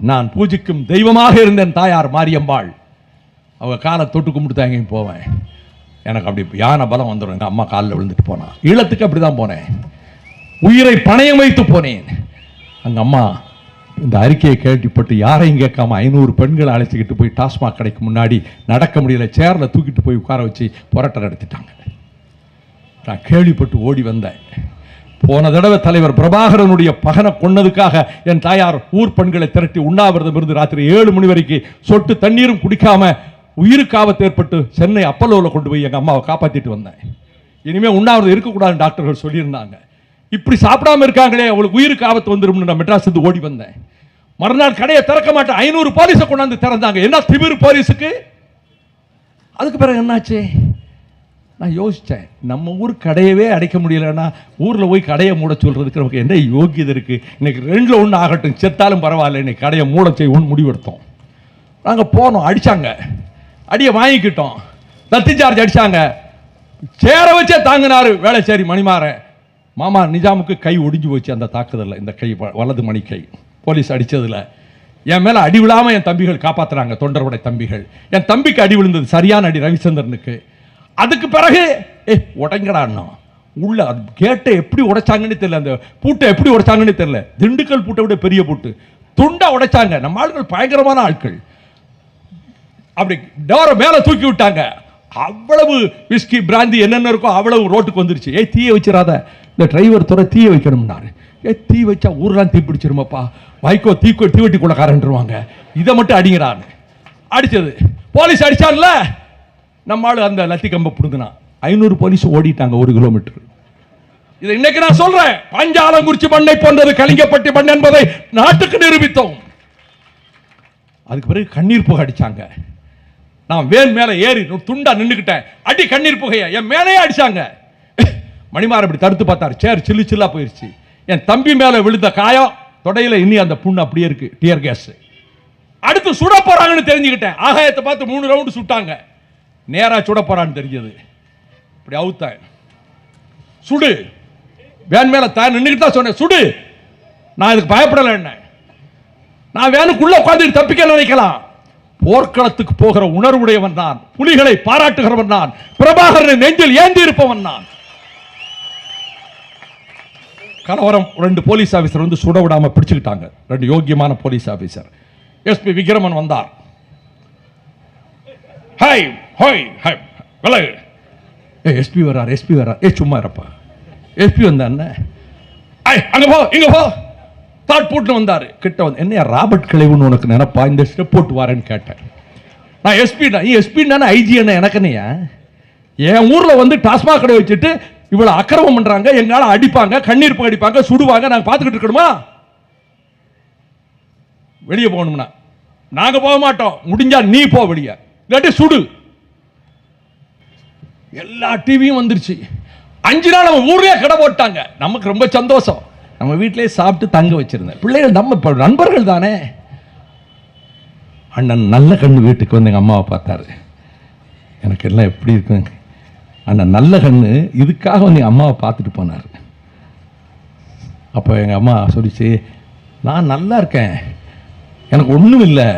நான் பூஜிக்கும் தெய்வமாக இருந்தேன் தாயார் மாரியம்பாள். அவங்க காலை தொட்டு கும்பிட்டு எங்கேயும் போவேன். எனக்கு அப்படி யானை பலம் வந்துடும் எங்கள் அம்மா காலில் விழுந்துட்டு போனா. ஈழத்துக்கு அப்படி தான் போனேன். உயிரை பணயம் வைத்து போனேன். அங்க அம்மா இந்த அறிக்கையை கேள்விப்பட்டு யாரையும் கேட்காம ஐநூறு பெண்களை அழைச்சிக்கிட்டு போய் டாஸ்மாக் கடைக்கு முன்னாடி நடக்க முடியல சேரில் தூக்கிட்டு போய் உட்கார வச்சு போராட்டம் நடத்திட்டாங்க. நான் கேள்விப்பட்டு ஓடி வந்தேன். போன தடவை தலைவர் பிரபாகரனுடைய பகனை கொன்னதுக்காக என் தாயார் ஊர் பெண்களை திரட்டி உண்ணாவிரதம் இருந்து ராத்திரி ஏழு மணி வரைக்கும் சொட்டு தண்ணீரும் குடிக்காம உயிருக்கு ஆபத்து ஏற்பட்டு சென்னை அப்பல்லோவில் கொண்டு போய் எங்கள் அம்மாவை காப்பாற்றிட்டு வந்தேன். இனிமேல் உண்ணாவிரதம் இருக்கக்கூடாதுன்னு டாக்டர்கள் சொல்லியிருந்தாங்க. இப்படி சாப்பிடாம இருக்காங்களே அவளுக்கு உயிருக்கு ஆபத்து வந்துரும்னு நான் மெட்ராஸ் இருந்து ஓடி வந்தேன். மறுநாள் கடையை திறக்க மாட்டேன். ஐநூறு போலீஸை கொண்டாந்து திறந்தாங்க. என்ன திமிர் போலீஸுக்கு? அதுக்கு பிறகு என்னாச்சு? நான் யோசித்தேன் நம்ம ஊர் கடையவே அடைக்க முடியலன்னா ஊரில் போய் கடையை மூட சொல்கிறதுக்கு நமக்கு என்ன யோக்கியது இருக்குது இன்னைக்கு ரெண்டில் ஒன்று ஆகட்டும் செத்தாலும் பரவாயில்ல இன்னைக்கு கடையை மூட செய்வோம்னு முடிவெடுத்தோம். நாங்கள் போனோம் அடித்தாங்க அடியை வாங்கிக்கிட்டோம். லத்தி சார்ஜ் அடித்தாங்க சேர வச்சே தாங்கினாரு வேலைச்சேரி மணிமாறன். மாமா நிஜாமுக்கு கை ஒடிஞ்சு போச்சு அந்த தாக்குதலில் இந்த கை வ- வலது மணி கை. போலீஸ் அடித்ததில் என் மேலே அடி விழாமல் என் தம்பிகள் காப்பாற்றுறாங்க தொண்டர்படை தம்பிகள். என் தம்பிக்கு அடி விழுந்தது சரியான அடி ரவிச்சந்திரனுக்கு அதுக்கு பிறகு ஏ உடைங்கடான்னா உள்ள அது கேட்டை எப்படி உடைச்சாங்கன்னு தெரியல. அந்த பூட்டை எப்படி உடைச்சாங்கன்னு தெரியல. திண்டுக்கல் பூட்டை விட பெரிய பூட்டு. துண்டா உடைச்சாங்க. நம்ம ஆட்கள் பயங்கரமான ஆட்கள். அப்படி டோரை மேலே தூக்கி விட்டாங்க. அவ்வளவு விஸ்கி பிராந்தி என்னென்ன இருக்கோ அவ்வளவு ரோட்டுக்கு வந்துருச்சு. ஏய் தீயை வச்சிடாத. இந்த டிரைவர் துறை தீய வைக்கணும்னாரு. ஏ தீ வச்சா ஊரெலாம் தீ பிடிச்சிருமாப்பா. வைக்கோ தீக்கோ தீவட்டி கொள்ளக்காரன்ருவாங்க இதை மட்டும் அடிங்கிறான்னு அடிச்சது. போலீஸ் அடிச்சான்ல நம்ம அந்த லத்தி கம்பை பிடுங்கினான் ஐநூறு போலீஸ் ஓடிட்டாங்க ஒரு கிலோமீட்டர் இதை இன்னைக்கு நான் சொல்றேன். பஞ்சாலங்குறிச்சி மண்ணை போன்றது கலிங்கப்பட்டி மண் என்பதை நாட்டுக்கு நிரூபித்தோம். அதுக்கு பிறகு கண்ணீர் புகை அடிச்சாங்க. நான் வேன் மேலே ஏறி துண்டா நின்றுக்கிட்டேன் அடி கண்ணீர் புகைய என் மேலேயே அடிச்சாங்க. மணிமார் அப்படி தடுத்து பார்த்தாரு. சேர் சில்லு சில்லா போயிருச்சு. என் தம்பி மேலே விழுந்த காயம் தொடையில் இன்னி அந்த புண்ணு அப்படியே இருக்கு டியர் கேஸ் அடுத்து சுட போறாங்கன்னு தெரிஞ்சுக்கிட்டேன். ஆகாயத்தை பார்த்து மூணு ரவுண்டு சுட்டாங்க. நேரா சுட போகிறான்னு தெரிஞ்சது. இப்படி அவுத்தேன் சுடு. வேன் மேலே தான் நின்றுக்கிட்டு தான் சொன்னேன் சுடு. நான் இதுக்கு பயப்படலை என்ன? நான் வேனுக்குள்ளே உட்காந்து தப்பிக்க நினைக்கலாம். போர்க்களத்துக்கு போகிற உணர்வுடையவன் நான். புலிகளை பாராட்டுகிறவன் நான். பிரபாகரனை நெஞ்சில் ஏந்தி இருப்பவன் நான். கலவரம் ரெண்டு போலீஸ் ஆஃபீஸர் வந்து சுட விடாம பிடிச்சுக்கிட்டாங்க. ரெண்டு யோக்கியமான போலீஸ் ஆஃபீஸர் எஸ்பி விக்ரமன் வந்தார். ஹாய். ஹாய் ஹாய் விலகு. ஏ எஸ்பி வர்றார் எஸ்பி வர்றார். ஏ சும்மா இருப்பா. எஸ்பி வந்தாண்ணே ஐ அங்கே போ இங்கே போ. தாட் போட்டு வந்தார். கிட்ட வந்து என்ன ராபர்ட் கிளைவுன்னு உனக்கு நினைப்பா? இந்த ஸ்டெப் போட்டு வரேன்னு கேட்டேன். நான் எஸ்பி நீ எஸ்பி தானே ஐஜி என்ன எனக்குன்னு என் ஊரில் வந்து டாஸ்மாக் கடை வச்சுட்டு இவ்வளோ அக்கிரமம் பண்ணுறாங்க எங்களால் அடிப்பாங்க கண்ணீர் அடிப்பாங்க சுடுவாங்க நாங்கள் பார்த்துக்கிட்டு இருக்கணுமா? வெளியே போகணும்னா. நாங்கள் போக மாட்டோம். முடிஞ்சால் நீ போ வெளியே. இல்லாட்டி சுடு. எல்லா டிவியும் வந்துருச்சு. அஞ்சு நாள் நம்ம ஊரே கடை போட்டாங்க. நமக்கு ரொம்ப சந்தோஷம். நம்ம வீட்டிலேயே சாப்பிட்டு தங்க வச்சிருந்தேன். பிள்ளைகள் நம்ம இப்போ நண்பர்கள் தானே. அண்ணன் நல்ல கண்ணு வீட்டுக்கு வந்து எங்கள் அம்மாவை பார்த்தாரு. எனக்கு எல்லாம் எப்படி இருக்குங்க அண்ணன் நல்ல கண்ணு இதுக்காக வந்து எங்கள் அம்மாவை பார்த்துட்டு போனார். அப்போ எங்கள் அம்மா சொல்லிச்சு நான் நல்லா இருக்கேன். எனக்கு ஒன்றும் இல்லை.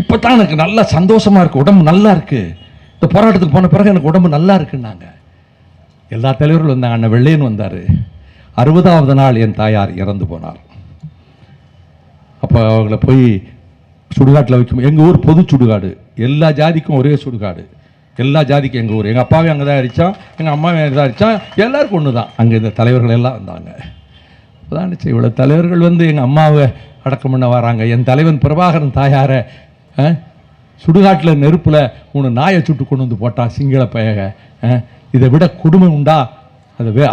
இப்போ தான் எனக்கு நல்லா சந்தோஷமாக இருக்குது உடம்பு நல்லா இருக்குது இந்த போராட்டத்துக்கு போன பிறகு எனக்கு உடம்பு நல்லா இருக்குன்னாங்க. எல்லா தலைவர்களும் வந்தாங்க. அண்ணன் வெள்ளையன் வந்தார். அறுபதாவது நாள் என் தாயார் இறந்து போனார். அப்போ அவங்கள போய் சுடுகாட்டில் வைக்கும். எங்கள் ஊர் பொது சுடுகாடு. எல்லா ஜாதிக்கும் ஒரே சுடுகாடு. எல்லா ஜாதிக்கும் எங்கள் ஊர். எங்கள் அப்பாவையும் அங்கே தான் அடித்தான் எங்கள் அம்மாவே அங்கே தான் அடித்தான் எல்லாருக்கும் ஒன்று தான் அங்கே இந்த தலைவர்கள் எல்லாம் வந்தாங்க. அப்பதான் இவ்வளோ தலைவர்கள் வந்து எங்கள் அம்மாவை அடக்கம் பண்ண வராங்க. என் தலைவன் பிரபாகரன் தாயாரை சுடுகாட்டில் நெருப்பில் உன்னை நாயை சுட்டு கொண்டு வந்து போட்டான் சிங்கள பயக இதை விட கொடுமை உண்டா? அதை வே